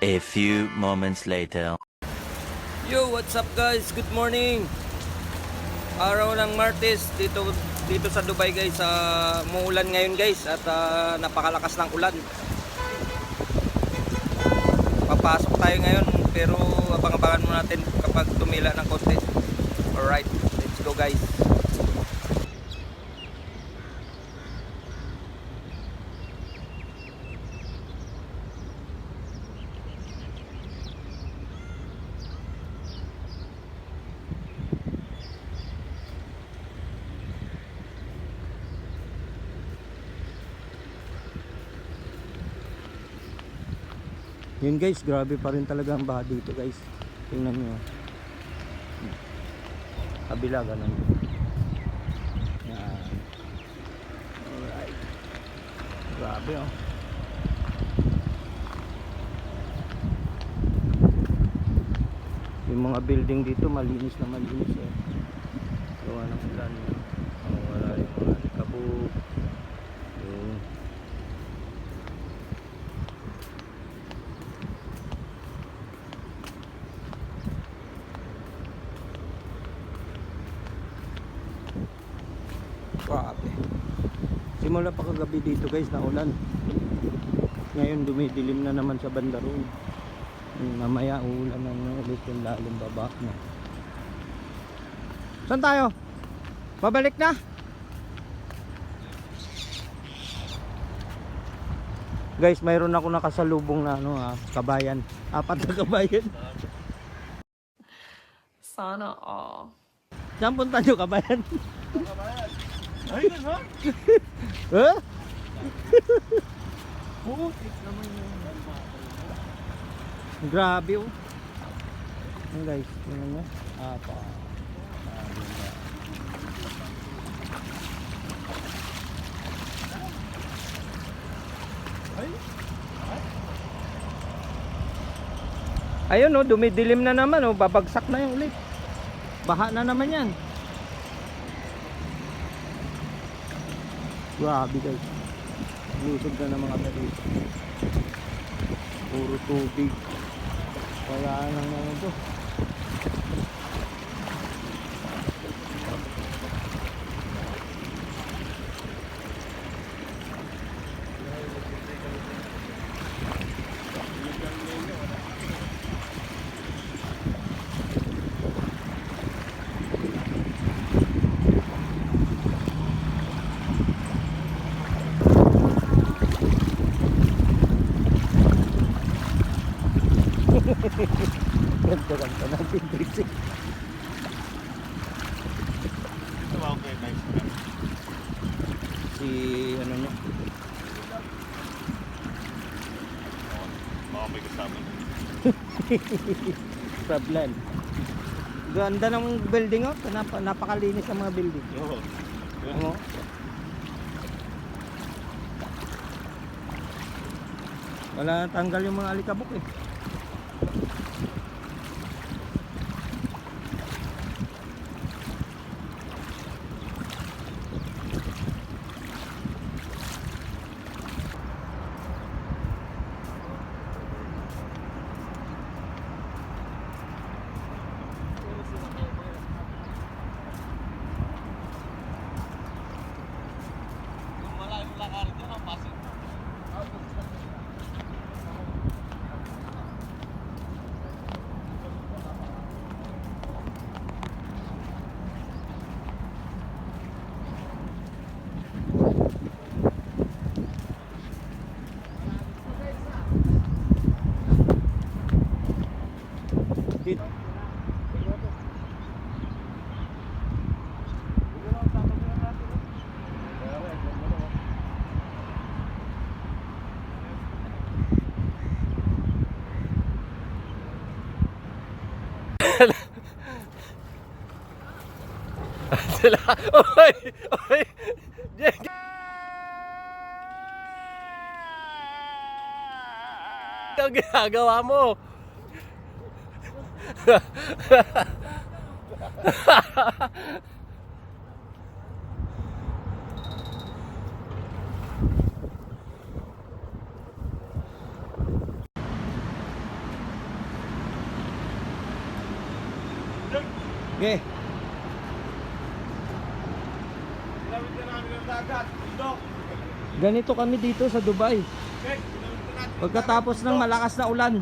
A few moments later. Yo, what's up guys? Good morning. Araw ng Martes dito dito sa Dubai guys. Uh, muulan ngayon guys at ah, napakalakas ng ulan. Papasok tayo ngayon pero abang-abangan muna natin kapag tumila ng konti. Alright, let's go guys. Yun guys, grabe pa rin talaga ang baha dito guys. Tingnan nyo. Kabila ganun. Yan. Alright. Grabe oh. Yung mga building dito malinis na malinis eh. Gawa ng ulan. Oh, wala yung mga alikabok. Yung Grabe. Kagabi dito guys na ulan. Ngayon dumidilim na naman sa banda roon. Hmm, Mamaya uulan na ulit yung lalim baba na. Saan tayo? Babalik na? Guys, mayroon ako nakasalubong na ano ah, kabayan. Apat na kabayan. Sana all. Saan punta nyo kabayan? Ay, gano'n? Huh? Grabe oh. Yan guys, tingnan nyo. Apa. Ayun oh, dumidilim na naman oh, babagsak na yung ulit. Baha na naman yan. Grabe guys. Lusog na ng mga dali. Puro tubig. Wala nang ano to. Ganda ganda natin basic. Okay, nice. Si ano niya. Baka may kasama. Problem. Ganda ng building oh. Nap napakalinis ang mga building. Yo. Ano? Wala tanggal yung mga alikabok eh. Sila. Oy! Oy! Ang ginagawa mo. Okay. Dagat. Bundok. Ganito kami dito sa Dubai. Pagkatapos ng malakas na ulan.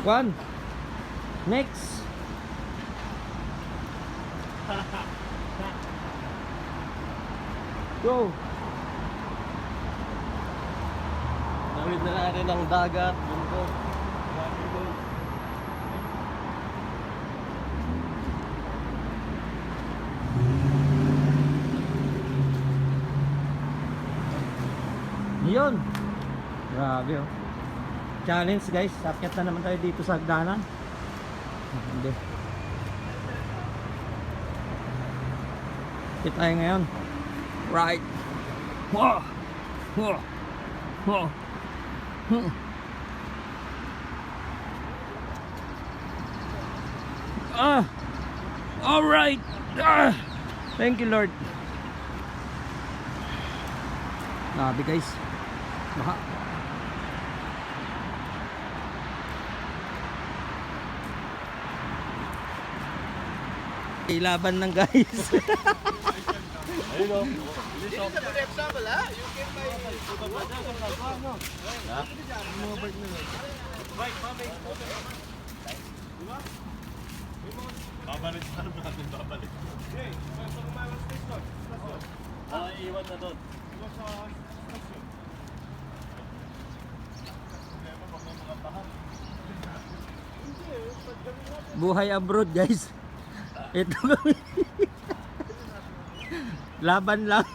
One. Next. Go. Ginamit na natin ang dagat. Bundok. Yun. Grabe oh. Challenge guys. Sakit na naman tayo dito sa hagdanan. Hindi. Kita tayo ngayon. Right. Wow. Wow. Wow. Hmm. Ah. All right. Ah. Thank you Lord. Grabe guys. Baka. Ilaban ng guys. Ayun o. Bilis o. Babalik pa natin, babalik. Okay, sa Kumalang Station. Station. Ah, iwan na doon. Iwan sa station. Problema pag may mga bahan. Buhay abroad guys. Ito kami. Laban lang.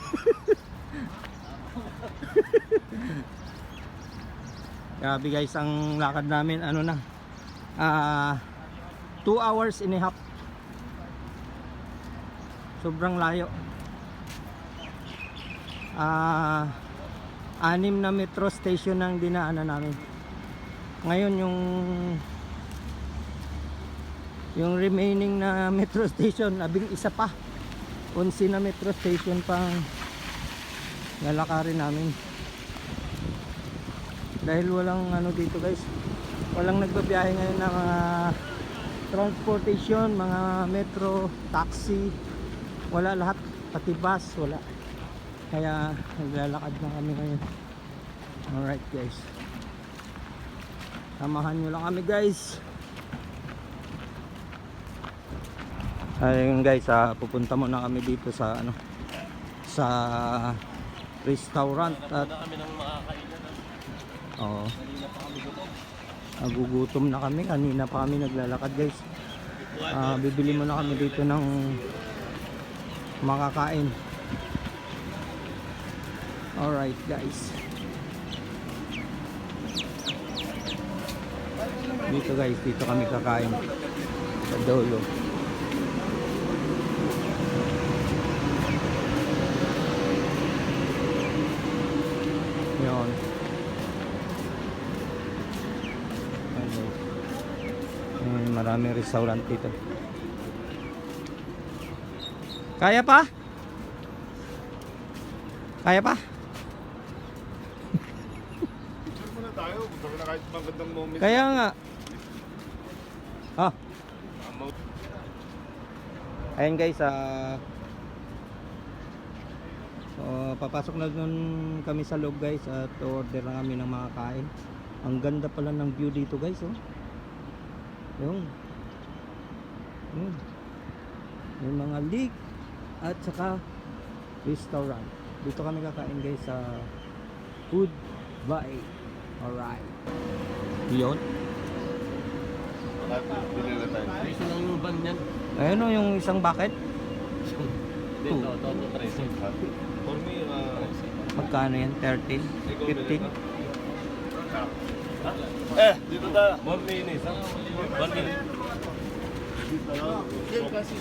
Grabe guys, ang lakad namin ano na. Ah, 2 hours and a half. Sobrang layo. Ah, anim na metro station ang dinaanan namin. Ngayon yung yung remaining na metro station, labing isa pa. 11 na metro station pang lalakarin namin. Dahil walang ano dito guys, walang nagbabiyahe ngayon ng mga transportation, mga metro, taxi, wala lahat, pati bus, wala. Kaya naglalakad na kami ngayon. Alright guys. Samahan nyo lang kami guys. Ayun guys, ah, pupunta muna kami dito sa ano sa restaurant at kami ng makakainan. oo, Kanina pa kami gutom. Nagugutom na kami. Kanina pa kami naglalakad guys. Ah, bibili muna kami dito ng makakain. Alright guys. Dito guys, dito kami kakain. Sa Dolo. Yun. Ayan, guys. Ayan, maraming restaurant dito. Kaya pa? Kaya pa? Kaya nga. Ah, Ayan guys, ah so, papasok na nun kami sa loob guys at order na kami ng mga kain. Ang ganda pala ng view dito guys, oh. Yung. Yun. Yung mga lake at saka restaurant. Dito kami kakain guys sa Food Bay. Alright. Yun. Gusto lang yung van yan. Ayun oh, yung isang bucket. Ito, ito, tres. For me, uh, Magkano yan? 13? 15? Eh, dito tayo. One minute. One minute. Dito kasi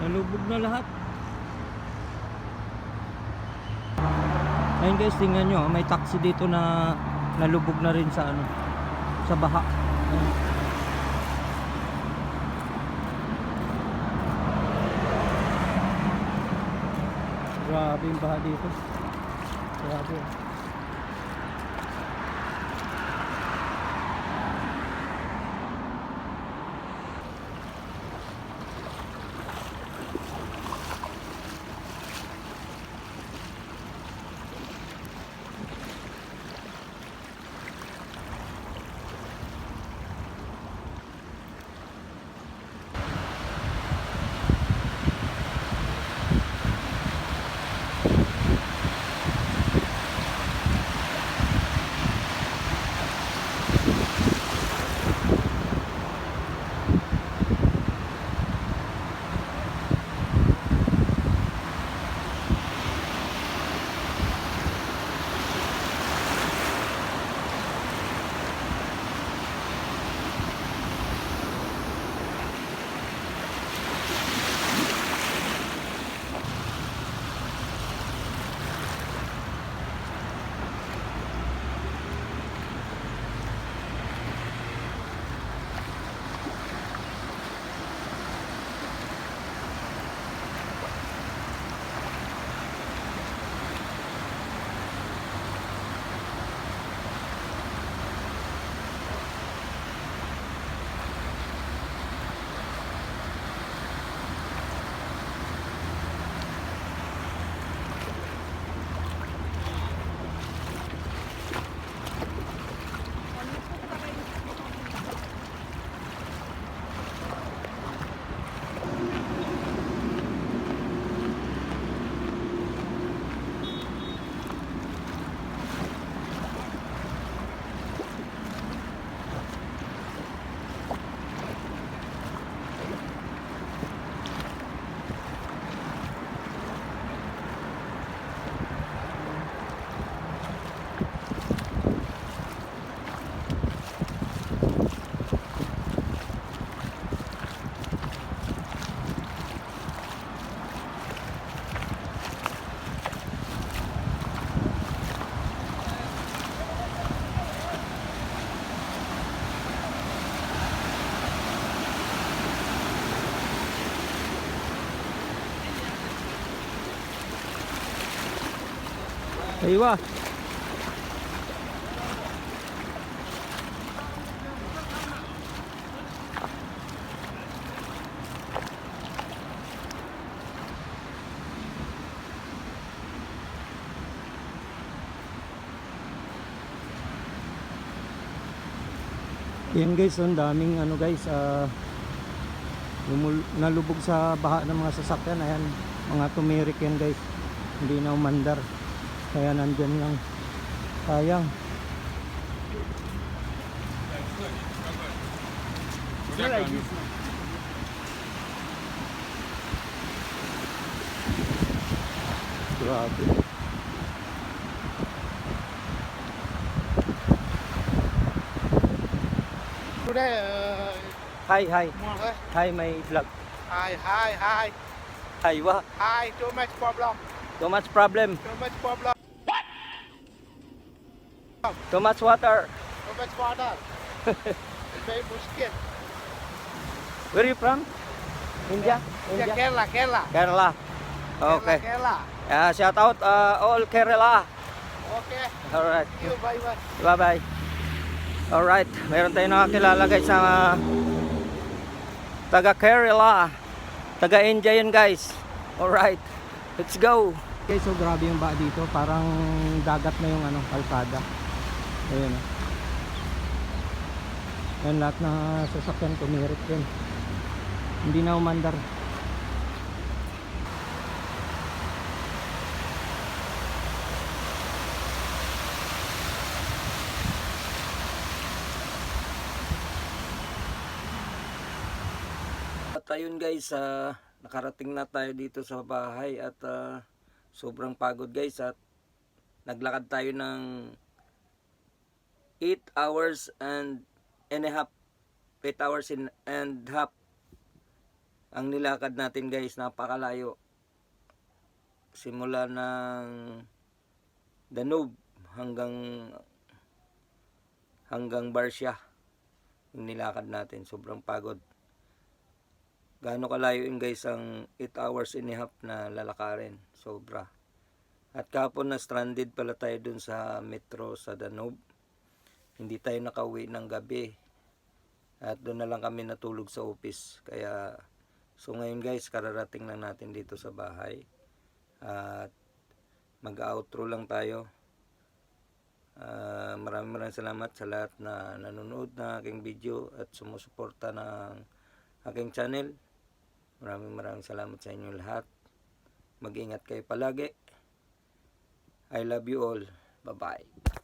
nalubog na lahat. Ayun guys, tingnan nyo, may taxi dito na nalubog na rin sa ano, sa baha. Grabe yung baha dito. Grabe. Aywa. Yan guys, ang daming ano guys, lumul- nalubog sa baha ng mga sasakyan. Ayan, mga tumirik yan guys. Hindi na umandar. Kaya nandyan lang. Sayang. Grabe. Today, uh, Hi, hi. uh, Hi, my vlog. hi, hi, hi, Hi, wa. hi, too much problem, Too much problem. too much problem, Too much water. too much water. It's very muskil. Where are you from? India? Yeah, India? Kerala, Kerala. Kerala. Okay. Kerala, Kerala. Yeah, shout out uh, all Kerala. Okay, Alright. see you, bye bye. Bye-bye. Alright. Meron tayong nakakilala guys sa uh, taga Kerala. Taga India yun guys. Alright. Let's go. Okay, so grabe yung ba dito. Parang dagat na yung ano, kalsada. Ayun. oh. Yan lahat na sasakyan tumirik yun. Hindi na umandar. At ayun guys, ah, nakarating na tayo dito sa bahay at ah, sobrang pagod guys at naglakad tayo ng 8 hours and and a half 8 hours in, and half Ang nilakad natin guys, napakalayo. Simula ng Danube hanggang hanggang Barcia. Yung nilakad natin, sobrang pagod. Gaano kalayo yun guys ang 8 hours and a half na lalakarin. Sobra. At kapon na stranded pala tayo dun sa metro sa Danube. Hindi tayo nakauwi ng gabi. At doon na lang kami natulog sa office. Kaya, so ngayon guys, kararating lang natin dito sa bahay. At mag-outro lang tayo. Ah, maraming maraming salamat sa lahat na nanonood ng aking video at sumusuporta ng aking channel. Maraming maraming salamat sa inyo lahat. Mag-ingat kayo palagi. I love you all. Bye-bye.